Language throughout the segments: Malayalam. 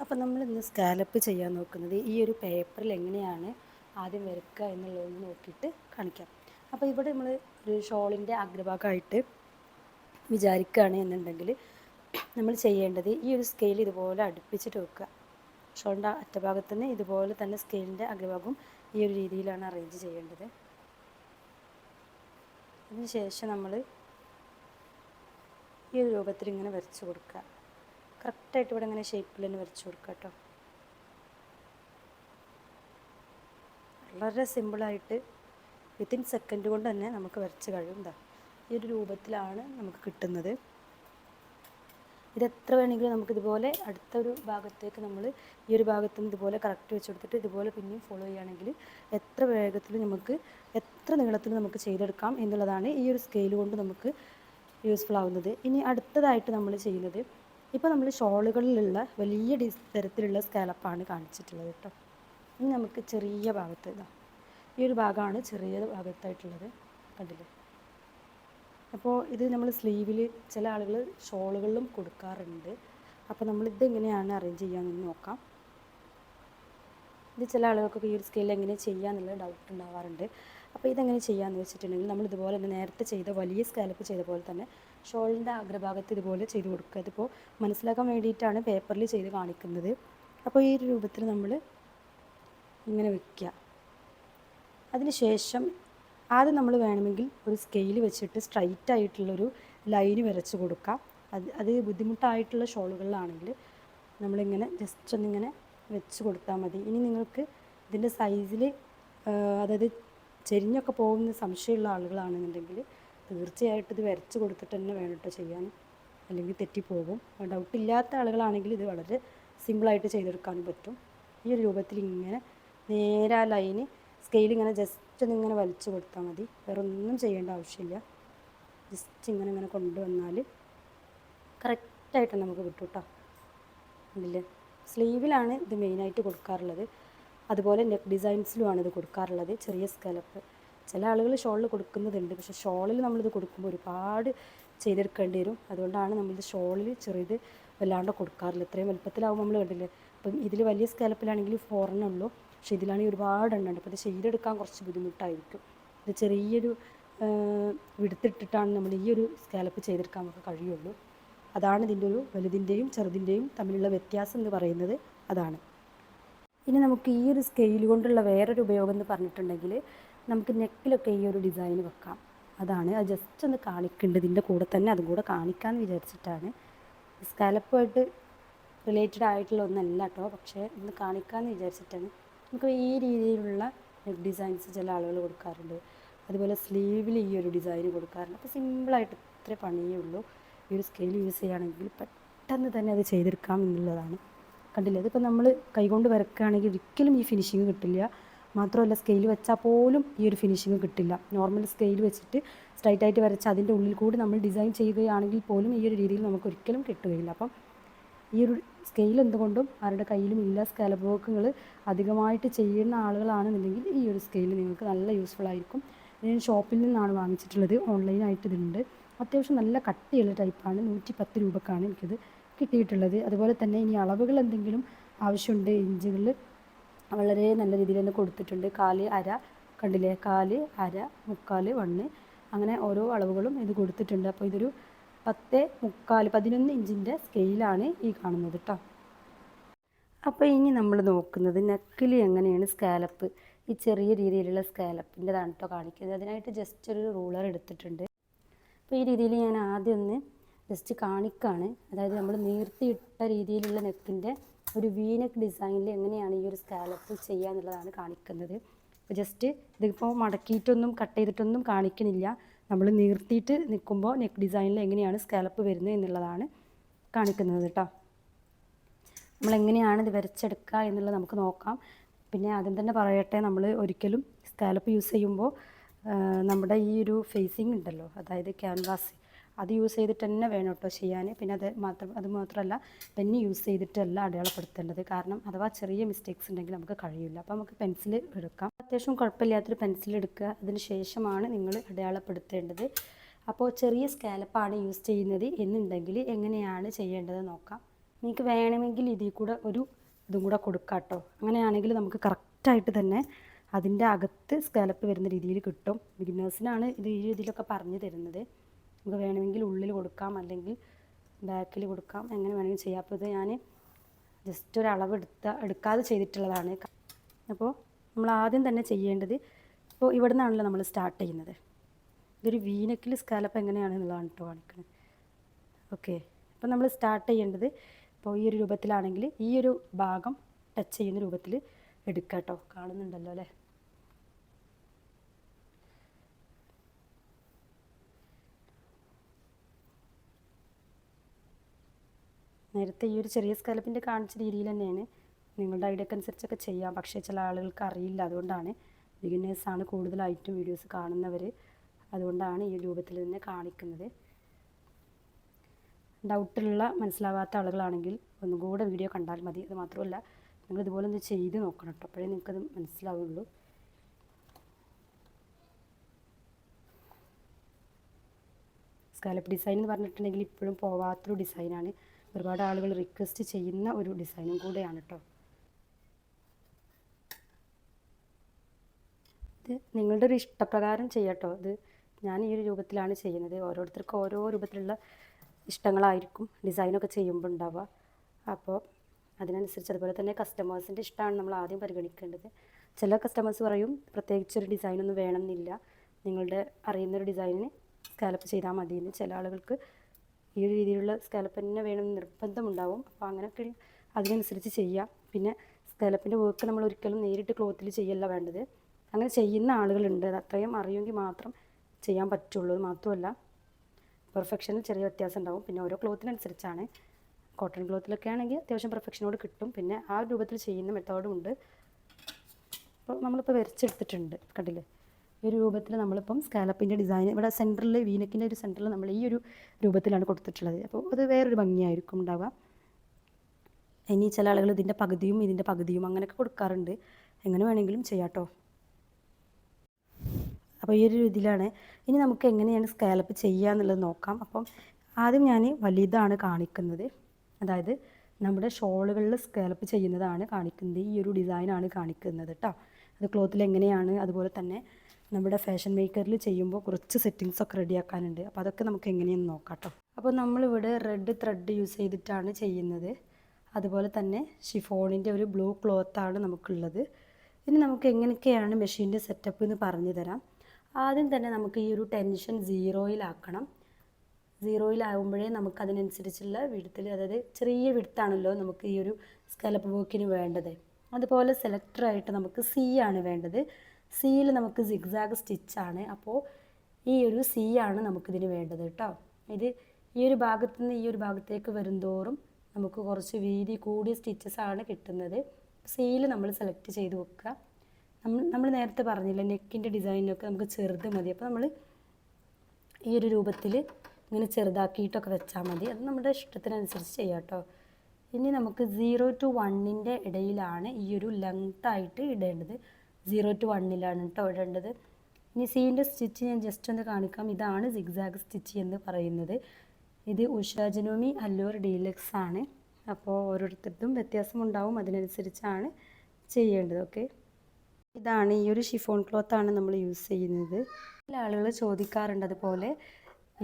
അപ്പോൾ നമ്മൾ ഇന്ന് സ്കാലപ്പ് ചെയ്യാൻ നോക്കുന്നത് ഈ ഒരു പേപ്പറിൽ എങ്ങനെയാണ് ആദ്യം വരയ്ക്കുക എന്നുള്ളതൊന്ന് നോക്കിയിട്ട് കാണിക്കാം. അപ്പോൾ ഇവിടെ നമ്മൾ ഒരു ഷോളിന്റെ അഗ്രഭാഗമായിട്ട് വിചാരിക്കുകയാണ് എന്നുണ്ടെങ്കിൽ നമ്മൾ ചെയ്യേണ്ടത് ഈ ഒരു സ്കെയിൽ ഇതുപോലെ അടുപ്പിച്ചിട്ട് വെക്കുക. ഷോളിന്റെ അറ്റഭാഗത്ത് നിന്ന് ഇതുപോലെ തന്നെ സ്കെയിലിന്റെ അഗ്രഭാഗം ഈ ഒരു രീതിയിലാണ് അറേഞ്ച് ചെയ്യേണ്ടത്. അതിനുശേഷം നമ്മൾ ഈ ഒരു രൂപത്തിൽ ഇങ്ങനെ വരച്ച് കൊടുക്കുക. കറക്റ്റായിട്ട് ഇവിടെ ഇങ്ങനെ ഷേപ്പിൽ തന്നെ വരച്ച് കൊടുക്കുക കേട്ടോ. വളരെ സിമ്പിളായിട്ട് വിത്തിൻ സെക്കൻഡ് കൊണ്ട് തന്നെ നമുക്ക് വരച്ച് കഴിയും എന്താ ഈ ഒരു രൂപത്തിലാണ് നമുക്ക് കിട്ടുന്നത്. ഇത് എത്ര വേണമെങ്കിലും നമുക്കിതുപോലെ അടുത്ത ഒരു ഭാഗത്തേക്ക് നമ്മൾ ഈ ഒരു ഭാഗത്ത് ഇതുപോലെ കറക്റ്റ് വെച്ച് കൊടുത്തിട്ട് ഇതുപോലെ പിന്നെയും ഫോളോ ചെയ്യുകയാണെങ്കിൽ എത്ര വേഗത്തിൽ നമുക്ക് എത്ര നീളത്തിൽ നമുക്ക് ചെയ്തെടുക്കാം എന്നുള്ളതാണ് ഈ ഒരു സ്കെയിൽ കൊണ്ട് നമുക്ക് യൂസ്ഫുൾ ആവുന്നത്. ഇനി അടുത്തതായിട്ട് നമ്മൾ ചെയ്യുന്നത് ഇപ്പോൾ നമ്മൾ ഷോളുകളിലുള്ള വലിയ ഡിസ് തരത്തിലുള്ള സ്കാലപ്പാണ് കാണിച്ചിട്ടുള്ളത് കേട്ടോ. ഇനി നമുക്ക് ചെറിയ ഭാഗത്ത് ഇതാ. ഈ ഒരു ഭാഗമാണ് ചെറിയ ഭാഗത്തായിട്ടുള്ളത്. കണ്ടില്ലേ? അപ്പോൾ ഇത് നമ്മൾ സ്ലീവിൽ ചില ആളുകൾ ഷോളുകളിലും കൊടുക്കാറുണ്ട്. അപ്പോൾ നമ്മൾ ഇതെങ്ങനെയാണ് അറേഞ്ച് ചെയ്യാമെന്ന് നോക്കാം. ഇത് ചില ആളുകൾക്കൊക്കെ ഈ ഒരു സ്കെയിൽ എങ്ങനെ ചെയ്യാമെന്നുള്ള ഡൗട്ട് ഉണ്ടാവാറുണ്ട്. അപ്പോൾ ഇതെങ്ങനെ ചെയ്യാമെന്ന് വെച്ചിട്ടുണ്ടെങ്കിൽ നമ്മൾ ഇതുപോലെ തന്നെ നേരത്തെ ചെയ്ത വലിയ സ്കാലപ്പ് ചെയ്ത പോലെ തന്നെ ഷോളിന്റെ അഗ്രഭാഗത്ത് ഇതുപോലെ ചെയ്ത് കൊടുക്കുക. ഇതിപ്പോൾ മനസ്സിലാക്കാൻ വേണ്ടിയിട്ടാണ് പേപ്പറിൽ ചെയ്ത് കാണിക്കുന്നത്. അപ്പോൾ ഈ ഒരു രൂപത്തിൽ നമ്മൾ ഇങ്ങനെ വെക്കുക. അതിനുശേഷം ആദ്യം നമ്മൾ വേണമെങ്കിൽ ഒരു സ്കെയിൽ വെച്ചിട്ട് സ്ട്രൈറ്റ് ആയിട്ടുള്ളൊരു ലൈൻ വരച്ച് കൊടുക്കാം അത് അത് ബുദ്ധിമുട്ടായിട്ടുള്ള ഷോളുകളിലാണെങ്കിൽ നമ്മളിങ്ങനെ ജസ്റ്റ് ഒന്നിങ്ങനെ വെച്ച് കൊടുത്താൽ മതി. ഇനി നിങ്ങൾക്ക് ഇതിന്റെ സൈസിൽ അതായത് ചെരിഞ്ഞൊക്കെ പോകുന്ന സംശയമുള്ള ആളുകളാണെന്നുണ്ടെങ്കിൽ തീർച്ചയായിട്ടും ഇത് വരച്ച് കൊടുത്തിട്ട് തന്നെ വേണം കേട്ടോ ചെയ്യാൻ. അല്ലെങ്കിൽ തെറ്റിപ്പോകും. ഡൗട്ട് ഇല്ലാത്ത ആളുകളാണെങ്കിൽ ഇത് വളരെ സിമ്പിളായിട്ട് ചെയ്തെടുക്കാനും പറ്റും. ഈ ഒരു രൂപത്തിൽ ഇങ്ങനെ നേരെ ആ ലൈന് സ്കെയിൽ ഇങ്ങനെ ജസ്റ്റ് ഇങ്ങനെ വലിച്ചു കൊടുത്താൽ മതി. വേറെ ഒന്നും ചെയ്യേണ്ട ആവശ്യമില്ല. ജസ്റ്റ് ഇങ്ങനെ ഇങ്ങനെ കൊണ്ടുവന്നാൽ കറക്റ്റായിട്ട് നമുക്ക് കിട്ടും കേട്ടോ. സ്ലീവിലാണ് ഇത് മെയിനായിട്ട് കൊടുക്കാറുള്ളത്. അതുപോലെ നെക്ക് ഡിസൈൻസിലുമാണ് ഇത് കൊടുക്കാറുള്ളത്. ചെറിയ സ്കലപ്പ് ചില ആളുകൾ ഷോളിൽ കൊടുക്കുന്നതുണ്ട്. പക്ഷെ ഷോളിൽ നമ്മളിത് കൊടുക്കുമ്പോൾ ഒരുപാട് ചെയ്തെടുക്കേണ്ടി വരും. അതുകൊണ്ടാണ് നമ്മളിത് ഷോളിൽ ചെറിയത് വല്ലാണ്ട് കൊടുക്കാറില്ല. ഇത്രയും വലുപ്പത്തിലാവും നമ്മൾ കണ്ടില്ലേ? അപ്പം ഇതിൽ വലിയ സ്കാലപ്പിലാണെങ്കിൽ ഫോറിനേ ഉള്ളൂ. പക്ഷെ ഇതിലാണെങ്കിൽ ഒരുപാട് എണ്ണം ഉണ്ട്. അപ്പോൾ ഇത് ചെയ്തെടുക്കാൻ കുറച്ച് ബുദ്ധിമുട്ടായിരിക്കും. ഇത് ചെറിയൊരു വിടുത്തിട്ടിട്ടാണ് നമ്മൾ ഈ ഒരു സ്കാലപ്പ് ചെയ്തെടുക്കാൻ നമുക്ക് കഴിയുള്ളൂ. അതാണ് ഇതിന്റെ ഒരു വലുതിന്റെയും ചെറുതിന്റെയും തമ്മിലുള്ള വ്യത്യാസം എന്ന് പറയുന്നത്. അതാണ്. ഇനി നമുക്ക് ഈ ഒരു സ്കെയിൽ കൊണ്ടുള്ള വേറൊരു ഉപയോഗം എന്ന് പറഞ്ഞിട്ടുണ്ടെങ്കിൽ നമുക്ക് നെക്കിലൊക്കെ ഈ ഒരു ഡിസൈൻ വെക്കാം. അതാണ്. അത് ജസ്റ്റ് ഒന്ന് കാണിക്കേണ്ടത് ഇതിന്റെ കൂടെ തന്നെ അതും കൂടെ കാണിക്കാമെന്ന് വിചാരിച്ചിട്ടാണ്. സ്കാലപ്പുമായിട്ട് റിലേറ്റഡ് ആയിട്ടുള്ള ഒന്നല്ല കേട്ടോ പക്ഷേ ഒന്ന് കാണിക്കാമെന്ന് വിചാരിച്ചിട്ടാണ്. നമുക്ക് ഈ രീതിയിലുള്ള നെക്ക് ഡിസൈൻസ് ചില ആളുകൾ കൊടുക്കാറുണ്ട്. അതുപോലെ സ്ലീവിൽ ഈ ഒരു ഡിസൈൻ കൊടുക്കാറുണ്ട്. അപ്പോൾ സിമ്പിളായിട്ട് ഇത്ര പണിയേ ഉള്ളൂ ഈ ഒരു സ്കെയിൽ യൂസ് ചെയ്യുകയാണെങ്കിൽ പെട്ടെന്ന് തന്നെ അത് ചെയ്തെടുക്കാം എന്നുള്ളതാണ്. കണ്ടില്ലേ? അതിപ്പോൾ നമ്മൾ കൈകൊണ്ട് വരക്കുകയാണെങ്കിൽ ഒരിക്കലും ഈ ഫിനിഷിങ് കിട്ടില്ല. മാത്രമല്ല സ്കെയിൽ വെച്ചാൽ പോലും ഈ ഒരു ഫിനിഷിങ് കിട്ടില്ല. നോർമൽ സ്കെയിൽ വെച്ചിട്ട് സ്ട്രൈറ്റ് ആയിട്ട് വരച്ച് അതിന്റെ ഉള്ളിൽ കൂടി നമ്മൾ ഡിസൈൻ ചെയ്യുകയാണെങ്കിൽ പോലും ഈ ഒരു രീതിയിൽ നമുക്ക് ഒരിക്കലും കിട്ടുകയില്ല. അപ്പം ഈ ഒരു സ്കെയിൽ എന്തുകൊണ്ടും ആരുടെ കയ്യിലും ഇല്ല. സ്കാലപ്പ് വർക്കുകൾ അധികമായിട്ട് ചെയ്യുന്ന ആളുകളാണെന്നുണ്ടെങ്കിൽ ഈ ഒരു സ്കെയിൽ നിങ്ങൾക്ക് നല്ല യൂസ്ഫുൾ ആയിരിക്കും. ഞാൻ ഷോപ്പിൽ നിന്നാണ് വാങ്ങിച്ചിട്ടുള്ളത്. ഓൺലൈനായിട്ട് ഇതുണ്ട്. അത്യാവശ്യം നല്ല കട്ടിയുള്ള ടൈപ്പാണ് നൂറ്റി പത്ത് രൂപക്കാണ് എനിക്കത് കിട്ടിയിട്ടുള്ളത്. അതുപോലെ തന്നെ ഇനി അളവുകൾ എന്തെങ്കിലും ആവശ്യമുണ്ട് ഇഞ്ചുകളിൽ വളരെ നല്ല രീതിയിൽ തന്നെ കൊടുത്തിട്ടുണ്ട്. കാൽ അര കണ്ടില്ലേ? കാൽ അര മുക്കാൽ വണ്ണ്. അങ്ങനെ ഓരോ അളവുകളും ഇത് കൊടുത്തിട്ടുണ്ട്. അപ്പോൾ ഇതൊരു പത്ത് മുക്കാൽ പതിനൊന്ന് ഇഞ്ചിന്റെ സ്കെയിലാണ് ഈ കാണുന്നത് കേട്ടോ അപ്പോൾ ഇനി നമ്മൾ നോക്കുന്നത് നെക്കിൽ എങ്ങനെയാണ് സ്കാലപ്പ്? ഈ ചെറിയ രീതിയിലുള്ള സ്കാലപ്പിന്റെതാണ് കേട്ടോ കാണിക്കുന്നത്. അതിനായിട്ട് ജസ്റ്റ് ഒരു റൂളർ എടുത്തിട്ടുണ്ട്. അപ്പോൾ ഈ രീതിയിൽ ഞാൻ ആദ്യം ഒന്ന് ജസ്റ്റ് കാണിക്കാണ്. അതായത് നമ്മൾ നീർത്തിയിട്ട രീതിയിലുള്ള നെക്കിന്റെ ഒരു വീനക്ക് നെക്ക് ഡിസൈനിൽ എങ്ങനെയാണ് ഈ ഒരു സ്കാലപ്പ് ചെയ്യുക എന്നുള്ളതാണ് കാണിക്കുന്നത്. ജസ്റ്റ് ഇതിപ്പോൾ മടക്കിയിട്ടൊന്നും കട്ട് ചെയ്തിട്ടൊന്നും കാണിക്കുന്നില്ല നമ്മൾ നീർത്തിയിട്ട് നിൽക്കുമ്പോൾ നെക്ക് ഡിസൈനിൽ എങ്ങനെയാണ് സ്കാലപ്പ് വരുന്നത് എന്നുള്ളതാണ് കാണിക്കുന്നത് കേട്ടോ. നമ്മൾ എങ്ങനെയാണ് ഇത് വരച്ചെടുക്കുക എന്നുള്ളത് നമുക്ക് നോക്കാം. പിന്നെ ആദ്യം തന്നെ പറയട്ടെ നമ്മൾ ഒരിക്കലും സ്കാലപ്പ് യൂസ് ചെയ്യുമ്പോൾ നമ്മുടെ ഈ ഒരു ഫേസിങ് ഉണ്ടല്ലോ അതായത് ക്യാൻവാസ് അത് യൂസ് ചെയ്തിട്ട് തന്നെ വേണം കേട്ടോ ചെയ്യാൻ പിന്നെ അത് മാത്രം അത് മാത്രമല്ല പെന്ന് യൂസ് ചെയ്തിട്ടല്ല അടയാളപ്പെടുത്തേണ്ടത്. കാരണം അഥവാ ചെറിയ മിസ്റ്റേക്സ് ഉണ്ടെങ്കിൽ നമുക്ക് കഴിയില്ല അപ്പോൾ നമുക്ക് പെൻസിൽ എടുക്കാം. അത്യാവശ്യം കുഴപ്പമില്ലാത്തൊരു പെൻസിൽ എടുക്കുക. അതിന് ശേഷമാണ് നിങ്ങൾ അടയാളപ്പെടുത്തേണ്ടത്. അപ്പോൾ ചെറിയ സ്കാലപ്പാണ് യൂസ് ചെയ്യുന്നത് എന്നുണ്ടെങ്കിൽ എങ്ങനെയാണ് ചെയ്യേണ്ടത് നോക്കാം. നിങ്ങൾക്ക് വേണമെങ്കിൽ ഇതിൽ കൂടെ ഒരു ഇതും കൂടെ കൊടുക്കാം കേട്ടോ അങ്ങനെയാണെങ്കിൽ നമുക്ക് കറക്റ്റായിട്ട് തന്നെ അതിന്റെ അകത്ത് സ്കാലപ്പ് വരുന്ന രീതിയിൽ കിട്ടും. ബിഗിനേഴ്സിനാണ് ഇത് ഈ രീതിയിലൊക്കെ പറഞ്ഞു തരുന്നത്. നമുക്ക് വേണമെങ്കിൽ ഉള്ളിൽ കൊടുക്കാം അല്ലെങ്കിൽ ബാക്കിൽ കൊടുക്കാം. എങ്ങനെ വേണമെങ്കിലും ചെയ്യാം. അപ്പോൾ ഇത് ഞാൻ ജസ്റ്റ് ഒരു അളവ് എടുത്ത എടുക്കാതെ ചെയ്തിട്ടുള്ളതാണ്. അപ്പോൾ നമ്മൾ ആദ്യം തന്നെ ചെയ്യേണ്ടത് ഇപ്പോൾ ഇവിടെ നിന്നാണല്ലോ നമ്മൾ സ്റ്റാർട്ട് ചെയ്യുന്നത്. ഇതൊരു വീനക്കിൽ സ്കാലപ്പ് എങ്ങനെയാണ് എന്നുള്ളതാണ് കേട്ടോ കാണിക്കുന്നത് ഓക്കെ. അപ്പോൾ നമ്മൾ സ്റ്റാർട്ട് ചെയ്യേണ്ടത് ഇപ്പോൾ ഈ ഒരു രൂപത്തിലാണെങ്കിൽ ഈ ഒരു ഭാഗം ടച്ച് ചെയ്യുന്ന രൂപത്തിൽ എടുക്കാം കേട്ടോ. കാണുന്നുണ്ടല്ലോ അല്ലേ? നേരത്തെ ഈ ഒരു ചെറിയ സ്കലപ്പിന്റെ കാണിച്ച രീതിയിൽ തന്നെയാണ് നിങ്ങളുടെ ഐഡിയക്ക് അനുസരിച്ചൊക്കെ ചെയ്യാം. പക്ഷേ ചില ആളുകൾക്ക് അറിയില്ല. അതുകൊണ്ടാണ് ബിഗിനേഴ്സാണ് കൂടുതലായിട്ടും വീഡിയോസ് കാണുന്നവർ അതുകൊണ്ടാണ് ഈ രൂപത്തിൽ തന്നെ കാണിക്കുന്നത്. ഡൗട്ടുള്ള മനസ്സിലാവാത്ത ആളുകളാണെങ്കിൽ ഒന്നും കൂടെ വീഡിയോ കണ്ടാൽ മതി. അത് മാത്രമല്ല നിങ്ങൾ ഇതുപോലെ ഒന്ന് ചെയ്ത് നോക്കണം കേട്ടോ അപ്പോഴേ നിങ്ങൾക്കത് മനസ്സിലാവുള്ളൂ. സ്കാലപ്പ് ഡിസൈൻ എന്ന് പറഞ്ഞിട്ടുണ്ടെങ്കിൽ ഇപ്പോഴും പോവാത്തൊരു ഡിസൈനാണ് ഒരുപാട് ആളുകൾ റിക്വസ്റ്റ് ചെയ്യുന്ന ഒരു ഡിസൈനും കൂടെയാണ് കേട്ടോ ഇത് നിങ്ങളുടെ ഒരു ഇഷ്ടപ്രകാരം ചെയ്യട്ടോ ഇത് ഞാൻ ഈ ഒരു രൂപത്തിലാണ് ചെയ്യുന്നത്. ഓരോരുത്തർക്കും ഓരോ രൂപത്തിലുള്ള ഇഷ്ടങ്ങളായിരിക്കും ഡിസൈനൊക്കെ ചെയ്യുമ്പോൾ ഉണ്ടാവുക. അപ്പോൾ അതിനനുസരിച്ച് അതുപോലെ തന്നെ കസ്റ്റമേഴ്സിന്റെ ഇഷ്ടമാണ് നമ്മൾ ആദ്യം പരിഗണിക്കേണ്ടത്. ചില കസ്റ്റമേഴ്സ് പറയും പ്രത്യേകിച്ചൊരു ഡിസൈനൊന്നും വേണമെന്നില്ല. നിങ്ങളുടെ അറിയുന്നൊരു ഡിസൈനിന് സ്കാലപ്പ് ചെയ്താൽ മതി ചില ആളുകൾക്ക് ഈ ഒരു രീതിയിലുള്ള സ്കാലപ്പ് തന്നെ വേണമെന്ന് നിർബന്ധമുണ്ടാവും. അപ്പോൾ അങ്ങനെയൊക്കെ അതിനനുസരിച്ച് ചെയ്യാം. പിന്നെ സ്കാലപ്പിന്റെ വർക്ക് നമ്മൾ ഒരിക്കലും നേരിട്ട് ക്ലോത്തിൽ ചെയ്യല്ല വേണ്ടത്. അങ്ങനെ ചെയ്യുന്ന ആളുകളുണ്ട്. അത് അത്രയും അറിയുമെങ്കിൽ മാത്രം ചെയ്യാൻ പറ്റുള്ളൂ. മാത്രമല്ല പെർഫെക്ഷനിൽ ചെറിയ വ്യത്യാസം ഉണ്ടാവും. പിന്നെ ഓരോ ക്ലോത്തിനനുസരിച്ചാണ് കോട്ടൺ ക്ലോത്തിലൊക്കെ ആണെങ്കിൽ അത്യാവശ്യം പെർഫെക്ഷനോട് കിട്ടും. പിന്നെ ആ രൂപത്തിൽ ചെയ്യുന്ന മെത്തേഡും ഉണ്ട്. അപ്പോൾ നമ്മളിപ്പോൾ വരച്ചെടുത്തിട്ടുണ്ട്. കണ്ടില്ലേ? ഈ ഒരു രൂപത്തിൽ നമ്മളിപ്പം സ്കാലപ്പിന്റെ ഡിസൈൻ ഇവിടെ സെന്ററിൽ വീനക്കിന്റെ ഒരു സെന്ററിൽ നമ്മൾ ഈ ഒരു രൂപത്തിലാണ് കൊടുത്തിട്ടുള്ളത്. അപ്പോൾ അത് വേറൊരു ഭംഗിയായിരിക്കും ഉണ്ടാവുക. ഇനി ചില ആളുകൾ ഇതിന്റെ പകുതിയും ഇതിന്റെ പകുതിയും അങ്ങനെയൊക്കെ കൊടുക്കാറുണ്ട്. എങ്ങനെ വേണമെങ്കിലും ചെയ്യാട്ടോ. അപ്പോൾ ഈ ഒരു രീതിയിലാണ്. ഇനി നമുക്ക് എങ്ങനെയാണ് സ്കാലപ്പ് ചെയ്യുക എന്നുള്ളത് നോക്കാം. അപ്പം ആദ്യം ഞാൻ വലുതാണ് കാണിക്കുന്നത്. അതായത് നമ്മുടെ ഷോളുകളിൽ സ്കാലപ്പ് ചെയ്യുന്നതാണ് കാണിക്കുന്നത്. ഈ ഒരു ഡിസൈനാണ് കാണിക്കുന്നത് കേട്ടോ. അത് ക്ലോത്തിൽ എങ്ങനെയാണ് അതുപോലെ തന്നെ നമ്മുടെ ഫാഷൻ മേക്കറിൽ ചെയ്യുമ്പോൾ കുറച്ച് സെറ്റിങ്സ് ഒക്കെ റെഡിയാക്കാനുണ്ട് അപ്പോൾ അതൊക്കെ നമുക്ക് എങ്ങനെയെന്ന് നോക്കാം കേട്ടോ അപ്പോൾ നമ്മളിവിടെ റെഡ് ത്രെഡ് യൂസ് ചെയ്തിട്ടാണ് ചെയ്യുന്നത്. അതുപോലെ തന്നെ ഷിഫോണിന്റെ ഒരു ബ്ലൂ ക്ലോത്താണ് നമുക്കുള്ളത്. ഇനി നമുക്ക് എങ്ങനെയൊക്കെയാണ് മെഷീന്റെ സെറ്റപ്പ് എന്ന് പറഞ്ഞു തരാം. ആദ്യം തന്നെ നമുക്ക് ഈ ഒരു ടെൻഷൻ സീറോയിലാക്കണം സീറോയിലാകുമ്പോഴേ നമുക്ക് അതിനനുസരിച്ചുള്ള വിടുത്തിൽ അതായത് ചെറിയ വിടുത്താണല്ലോ നമുക്ക് ഈ ഒരു സ്കലപ്പ് വർക്കിന് വേണ്ടത്. അതുപോലെ സെലക്ടറായിട്ട് നമുക്ക് സി ആണ് വേണ്ടത്. സിയിൽ നമുക്ക് സിഗ്സാഗ് സ്റ്റിച്ചാണ്. അപ്പോൾ ഈ ഒരു സി ആണ് നമുക്കിതിന് വേണ്ടത് കേട്ടോ. ഇത് ഈ ഒരു ഭാഗത്തു നിന്ന് ഈ ഒരു ഭാഗത്തേക്ക് വരുംതോറും നമുക്ക് കുറച്ച് വീതി കൂടിയ സ്റ്റിച്ചസ് ആണ് കിട്ടുന്നത്. സിയിൽ നമ്മൾ സെലക്ട് ചെയ്ത് വെക്കുക. നമ്മൾ നമ്മൾ നേരത്തെ പറഞ്ഞില്ല നെക്കിന്റെ ഡിസൈനൊക്കെ നമുക്ക് ചെറുത് മതി. അപ്പോൾ നമ്മൾ ഈ ഒരു രൂപത്തിൽ ഇങ്ങനെ ചെറുതാക്കിയിട്ടൊക്കെ വെച്ചാൽ മതി. അത് നമ്മുടെ ഇഷ്ടത്തിനനുസരിച്ച് ചെയ്യാം കേട്ടോ. ഇനി നമുക്ക് സീറോ ടു വണ്ണിന്റെ ഇടയിലാണ് ഈ ഒരു ലെങ്ത് ആയിട്ട് ഇടേണ്ടത്. സീറോ ടു വണ്ണിലാണ് കേട്ടോ ഇടേണ്ടത്. ഇനി സീന്റെ സ്റ്റിച്ച് ഞാൻ ജസ്റ്റ് ഒന്ന് കാണിക്കാം. ഇതാണ് സിഗ്സാഗ് സ്റ്റിച്ച് എന്ന് പറയുന്നത്. ഇത് ഉഷാജനോമി അല്ലൂർ ഡീലക്സ് ആണ്. അപ്പോൾ ഓരോരുത്തർക്കും വ്യത്യാസമുണ്ടാവും. അതിനനുസരിച്ചാണ് ചെയ്യേണ്ടത്. ഓക്കെ ഇതാണ് ഈ ഒരു ഷിഫോൺ ക്ലോത്താണ് നമ്മൾ യൂസ് ചെയ്യുന്നത്. ചില ആളുകൾ ചോദിക്കാറുണ്ട് അതുപോലെ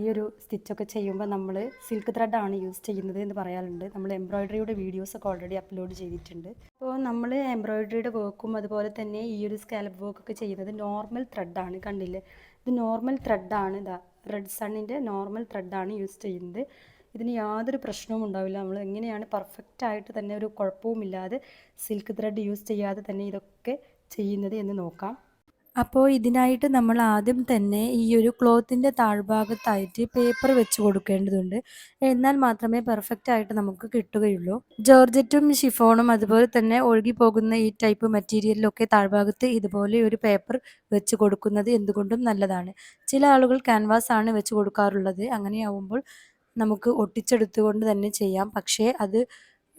ഈ ഒരു സ്റ്റിച്ചൊക്കെ ചെയ്യുമ്പോൾ നമ്മൾ സിൽക്ക് ത്രെഡാണ് യൂസ് ചെയ്യുന്നത് എന്ന് പറയാറുണ്ട്. നമ്മൾ എംബ്രോയ്ഡറിയുടെ വീഡിയോസൊക്കെ ഓൾറെഡി അപ്ലോഡ് ചെയ്തിട്ടുണ്ട്. അപ്പോൾ നമ്മൾ എംബ്രോയ്ഡറിയുടെ വർക്കും അതുപോലെ തന്നെ ഈ ഒരു സ്കാലപ്പ് വർക്കൊക്കെ ചെയ്യുന്നത് നോർമൽ ത്രെഡാണ് കണ്ടില്ലേ? ഇത് നോർമൽ ത്രെഡാണ് ഇതാ. റെഡ് സണ്ണിന്റെ നോർമൽ ത്രെഡാണ് യൂസ് ചെയ്യുന്നത്. ഇതിന് യാതൊരു പ്രശ്നവും ഉണ്ടാവില്ല. നമ്മൾ എങ്ങനെയാണ് പെർഫെക്റ്റ് ആയിട്ട് തന്നെ ഒരു കുഴപ്പവുമില്ലാതെ സിൽക്ക് ത്രെഡ് യൂസ് ചെയ്യാതെ തന്നെ ഇതൊക്കെ ചെയ്യുന്നത് എന്ന് നോക്കാം. അപ്പോൾ ഇതിനായിട്ട് നമ്മൾ ആദ്യം തന്നെ ഈ ഒരു ക്ലോത്തിന്റെ താഴ്ഭാഗത്തായിട്ട് പേപ്പർ വെച്ച് കൊടുക്കേണ്ടതുണ്ട്. എന്നാൽ മാത്രമേ പെർഫെക്റ്റ് ആയിട്ട് നമുക്ക് കിട്ടുകയുള്ളൂ. ജോർജറ്റും ഷിഫോണും അതുപോലെ തന്നെ ഒഴുകി പോകുന്ന ഈ ടൈപ്പ് മെറ്റീരിയലിലൊക്കെ താഴ്ഭാഗത്ത് ഇതുപോലെ ഒരു പേപ്പർ വെച്ച് കൊടുക്കുന്നത് എന്തുകൊണ്ടും നല്ലതാണ്. ചില ആളുകൾ ക്യാൻവാസ് ആണ് വെച്ച് കൊടുക്കാറുള്ളത്. അങ്ങനെയാവുമ്പോൾ നമുക്ക് ഒട്ടിച്ചെടുത്തുകൊണ്ട് തന്നെ ചെയ്യാം. പക്ഷേ അത്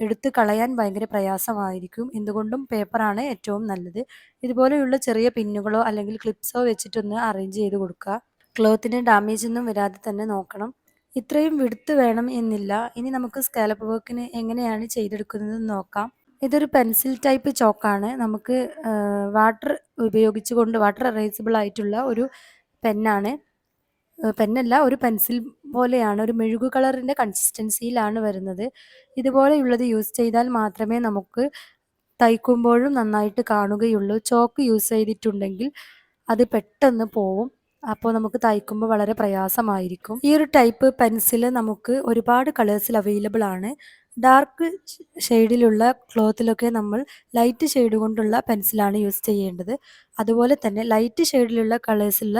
എടുത്ത് കളയാൻ ഭയങ്കര പ്രയാസമായിരിക്കും. എന്തുകൊണ്ടും പേപ്പറാണ് ഏറ്റവും നല്ലത്. ഇതുപോലെയുള്ള ചെറിയ പിന്നുകളോ അല്ലെങ്കിൽ ക്ലിപ്സോ വെച്ചിട്ടൊന്ന് അറേഞ്ച് ചെയ്ത് കൊടുക്കുക. ക്ലോത്തിന് ഡാമേജ് ഒന്നും വരാതെ തന്നെ നോക്കണം. ഇത്രയും വിടുത്ത് വേണം എന്നില്ല. ഇനി നമുക്ക് സ്കാലപ്പ് വർക്കിന് എങ്ങനെയാണ് ചെയ്തെടുക്കുന്നത് നോക്കാം. ഇതൊരു പെൻസിൽ ടൈപ്പ് ചോക്കാണ്. നമുക്ക് വാട്ടർ ഉപയോഗിച്ചുകൊണ്ട് വാട്ടർ അറേസിബിൾ ആയിട്ടുള്ള ഒരു പെന്നാണ്. പെന്നല്ല ഒരു പെൻസിൽ പോലെയാണ് ഒരു മെഴുകു കളറിന്റെ കൺസിസ്റ്റൻസിയിലാണ് വരുന്നത്. ഇതുപോലെയുള്ളത് യൂസ് ചെയ്താൽ മാത്രമേ നമുക്ക് തയ്ക്കുമ്പോഴും നന്നായിട്ട് കാണുകയുള്ളൂ. ചോക്ക് യൂസ് ചെയ്തിട്ടുണ്ടെങ്കിൽ അത് പെട്ടെന്ന് പോവും. അപ്പോൾ നമുക്ക് തയ്ക്കുമ്പോൾ വളരെ പ്രയാസമായിരിക്കും. ഈ ഒരു ടൈപ്പ് പെൻസിൽ നമുക്ക് ഒരുപാട് കളേഴ്സിൽ അവൈലബിൾ ആണ്. ഡാർക്ക് ഷെയ്ഡിലുള്ള ക്ലോത്തിലൊക്കെ നമ്മൾ ലൈറ്റ് ഷെയ്ഡ് കൊണ്ടുള്ള പെൻസിലാണ് യൂസ് ചെയ്യേണ്ടത്. അതുപോലെ തന്നെ ലൈറ്റ് ഷെയ്ഡിലുള്ള കളേഴ്സുള്ള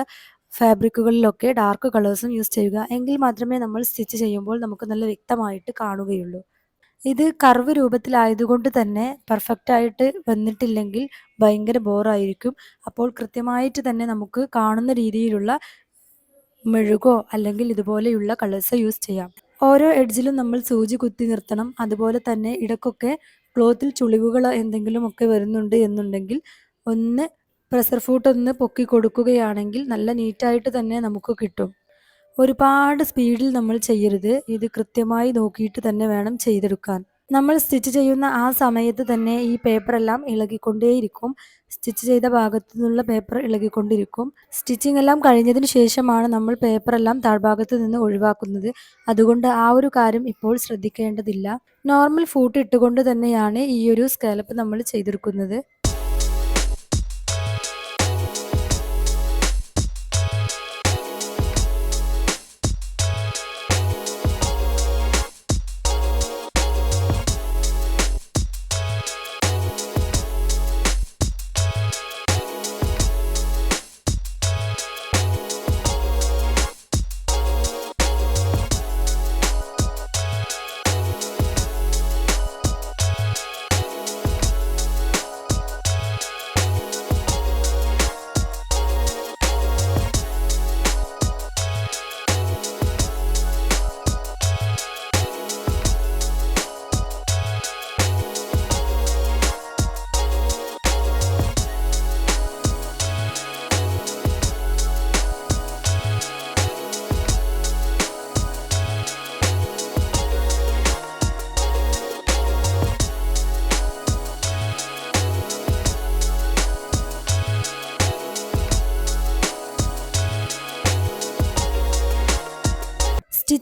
ഫാബ്രിക്കുകളിലൊക്കെ ഡാർക്ക് കളേഴ്സും യൂസ് ചെയ്യുക. എങ്കിൽ മാത്രമേ നമ്മൾ സ്റ്റിച്ച് ചെയ്യുമ്പോൾ നമുക്ക് നല്ല വ്യക്തമായിട്ട് കാണുകയുള്ളൂ. ഇത് കർവ് രൂപത്തിലായതുകൊണ്ട് തന്നെ പെർഫെക്റ്റ് ആയിട്ട് വന്നിട്ടില്ലെങ്കിൽ ഭയങ്കര ബോറായിരിക്കും അപ്പോൾ കൃത്യമായിട്ട് തന്നെ നമുക്ക് കാണുന്ന രീതിയിലുള്ള മെഴുകോ അല്ലെങ്കിൽ ഇതുപോലെയുള്ള കളേഴ്സ് യൂസ് ചെയ്യാം. ഓരോ എഡ്ജിലും നമ്മൾ സൂചി കുത്തി നിർത്തണം. അതുപോലെ തന്നെ ഇടക്കൊക്കെ ക്ലോത്തിൽ ചുളിവുകൾ എന്തെങ്കിലും ഒക്കെ വരുന്നുണ്ട് എന്നുണ്ടെങ്കിൽ ഒന്ന് പ്രഷർ ഫൂട്ട് ഒന്ന് പൊക്കി കൊടുക്കുകയാണെങ്കിൽ നല്ല നീറ്റായിട്ട് തന്നെ നമുക്ക് കിട്ടും. ഒരുപാട് സ്പീഡിൽ നമ്മൾ ചെയ്യരുത്. ഇത് കൃത്യമായി നോക്കിയിട്ട് തന്നെ വേണം ചെയ്തെടുക്കാൻ. നമ്മൾ സ്റ്റിച്ച് ചെയ്യുന്ന ആ സമയത്ത് തന്നെ ഈ പേപ്പർ എല്ലാം ഇളകിക്കൊണ്ടേയിരിക്കും. സ്റ്റിച്ച് ചെയ്ത ഭാഗത്തു നിന്നുള്ള പേപ്പർ ഇളകിക്കൊണ്ടിരിക്കും. സ്റ്റിച്ചിങ് എല്ലാം കഴിഞ്ഞതിന് ശേഷമാണ് നമ്മൾ പേപ്പർ എല്ലാം താഴ്ഭാഗത്ത് നിന്ന് ഒഴിവാക്കുന്നത്. അതുകൊണ്ട് ആ ഒരു കാര്യം ഇപ്പോൾ ശ്രദ്ധിക്കേണ്ടതില്ല. നോർമൽ ഫൂട്ട് ഇട്ടുകൊണ്ട് തന്നെയാണ് ഈ ഒരു സ്കാലപ്പ് നമ്മൾ ചെയ്തെടുക്കുന്നത്.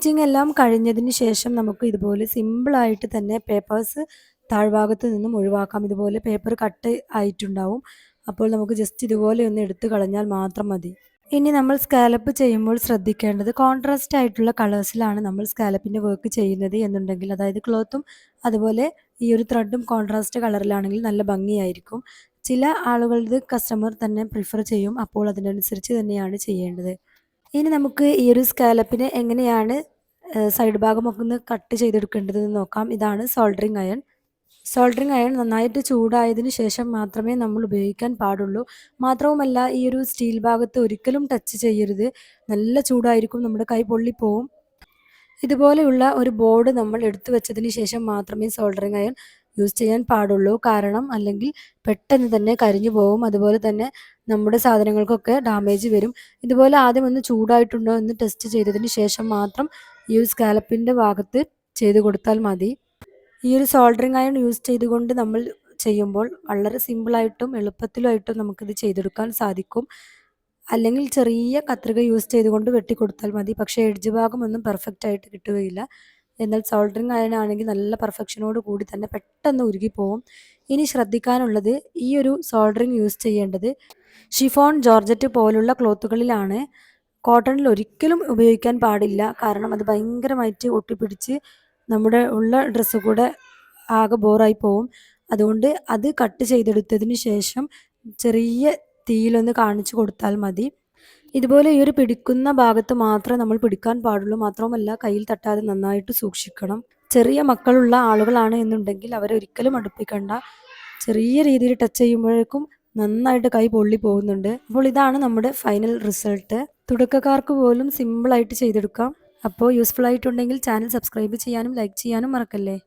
സ്റ്റിച്ചിങ് എല്ലാം കഴിഞ്ഞതിന് ശേഷം നമുക്ക് ഇതുപോലെ സിമ്പിളായിട്ട് തന്നെ പേപ്പേഴ്സ് താഴ്ഭാഗത്ത് നിന്നും ഒഴിവാക്കാം. ഇതുപോലെ പേപ്പർ കട്ട് ആയിട്ടുണ്ടാവും. അപ്പോൾ നമുക്ക് ജസ്റ്റ് ഇതുപോലെ ഒന്ന് എടുത്തു കളഞ്ഞാൽ മാത്രം മതി. ഇനി നമ്മൾ സ്കാലപ്പ് ചെയ്യുമ്പോൾ ശ്രദ്ധിക്കേണ്ടത് കോൺട്രാസ്റ്റ് ആയിട്ടുള്ള കളേഴ്സിലാണ് നമ്മൾ സ്കാലപ്പിന്റെ വർക്ക് ചെയ്യുന്നത് എന്നുണ്ടെങ്കിൽ. അതായത് ക്ലോത്തും അതുപോലെ ഈ ഒരു ത്രെഡും കോൺട്രാസ്റ്റ് കളറിലാണെങ്കിൽ നല്ല ഭംഗിയായിരിക്കും. ചില ആളുകളുടെ കസ്റ്റമർ തന്നെ പ്രിഫർ ചെയ്യും. അപ്പോൾ അതിനനുസരിച്ച് തന്നെയാണ് ചെയ്യേണ്ടത്. ഇനി നമുക്ക് ഈ ഒരു സ്കാലപ്പിനെ എങ്ങനെയാണ് സൈഡ് ഭാഗമൊക്കെ ഒന്ന് കട്ട് ചെയ്തെടുക്കേണ്ടതെന്ന് നോക്കാം. ഇതാണ് സോൾഡറിങ് അയൺ. സോൾഡറിങ് അയൺ നന്നായിട്ട് ചൂടായതിന് ശേഷം മാത്രമേ നമ്മൾ ഉപയോഗിക്കാൻ പാടുള്ളൂ. മാത്രവുമല്ല ഈ ഒരു സ്റ്റീൽ ഭാഗത്ത് ഒരിക്കലും ടച്ച് ചെയ്യരുത്. നല്ല ചൂടായിരിക്കും നമ്മുടെ കൈ പൊള്ളിപ്പോവും. ഇതുപോലെയുള്ള ഒരു ബോർഡ് നമ്മൾ എടുത്തു വെച്ചതിന് ശേഷം മാത്രമേ സോൾഡറിങ് അയൺ യൂസ് ചെയ്യാൻ പാടുള്ളൂ. കാരണം അല്ലെങ്കിൽ പെട്ടെന്ന് തന്നെ കരിഞ്ഞു പോകും അതുപോലെ തന്നെ നമ്മുടെ സാധനങ്ങൾക്കൊക്കെ ഡാമേജ് വരും. ഇതുപോലെ ആദ്യം ഒന്ന് ചൂടായിട്ടുണ്ടോ എന്ന് ടെസ്റ്റ് ചെയ്തതിന് ശേഷം മാത്രം ഈ ഒരു സ്കാലപ്പിന്റെ ഭാഗത്ത് ചെയ്ത് കൊടുത്താൽ മതി. ഈ ഒരു സോൾഡറിങ് അയൺ യൂസ് ചെയ്തുകൊണ്ട് നമ്മൾ ചെയ്യുമ്പോൾ വളരെ സിമ്പിളായിട്ടും എളുപ്പത്തിലുമായിട്ടും നമുക്കിത് ചെയ്തെടുക്കാൻ സാധിക്കും. അല്ലെങ്കിൽ ചെറിയ കത്രിക യൂസ് ചെയ്തുകൊണ്ട് വെട്ടിക്കൊടുത്താൽ മതി. പക്ഷേ എഡ്ജ് ഭാഗം ഒന്നും പെർഫെക്റ്റ് ആയിട്ട് കിട്ടുകയില്ല. എന്നാൽ സോൾഡറിങ് അയൺ ആണെങ്കിൽ നല്ല പെർഫെക്ഷനോട് കൂടി തന്നെ പെട്ടെന്ന് ഉരുകിപ്പോവും ഇനി ശ്രദ്ധിക്കാനുള്ളത് ഈ ഒരു സോൾഡറിങ് യൂസ് ചെയ്യേണ്ടത് ഷിഫോൺ ജോർജറ്റ് പോലുള്ള ക്ലോത്തുകളിലാണ് കോട്ടണിൽ ഒരിക്കലും ഉപയോഗിക്കാൻ പാടില്ല. കാരണം അത് ഭയങ്കരമായിട്ട് ഒട്ടിപ്പിടിച്ച് നമ്മുടെ ഉള്ള ഡ്രസ്സ് കൂടെ ആകെ ബോറായി പോവും. അതുകൊണ്ട് അത് കട്ട് ചെയ്തെടുത്തതിന് ശേഷം ചെറിയ തീയിലൊന്ന് കാണിച്ചു കൊടുത്താൽ മതി. ഇതുപോലെ ഈ ഒരു പിടിക്കുന്ന ഭാഗത്ത് മാത്രമേ നമ്മൾ പിടിക്കാൻ പാടുള്ളൂ. മാത്രവുമല്ല കയ്യിൽ തട്ടാതെ നന്നായിട്ട് സൂക്ഷിക്കണം. ചെറിയ മക്കളുള്ള ആളുകളാണ് എന്നുണ്ടെങ്കിൽ അവരെ ഒരിക്കലും അടുപ്പിക്കണ്ട. ചെറിയ രീതിയിൽ ടച്ച് ചെയ്യുമ്പോഴേക്കും നന്നായിട്ട് കൈ പൊള്ളി പോകുന്നുണ്ട്. അപ്പോൾ ഇതാണ് നമ്മുടെ ഫൈനൽ റിസൾട്ട് തുടക്കക്കാർക്ക് പോലും സിമ്പിളായിട്ട് ചെയ്തെടുക്കാം. അപ്പോൾ യൂസ്ഫുൾ ആയിട്ടുണ്ടെങ്കിൽ ചാനൽ സബ്സ്ക്രൈബ് ചെയ്യാനും ലൈക്ക് ചെയ്യാനും മറക്കല്ലേ?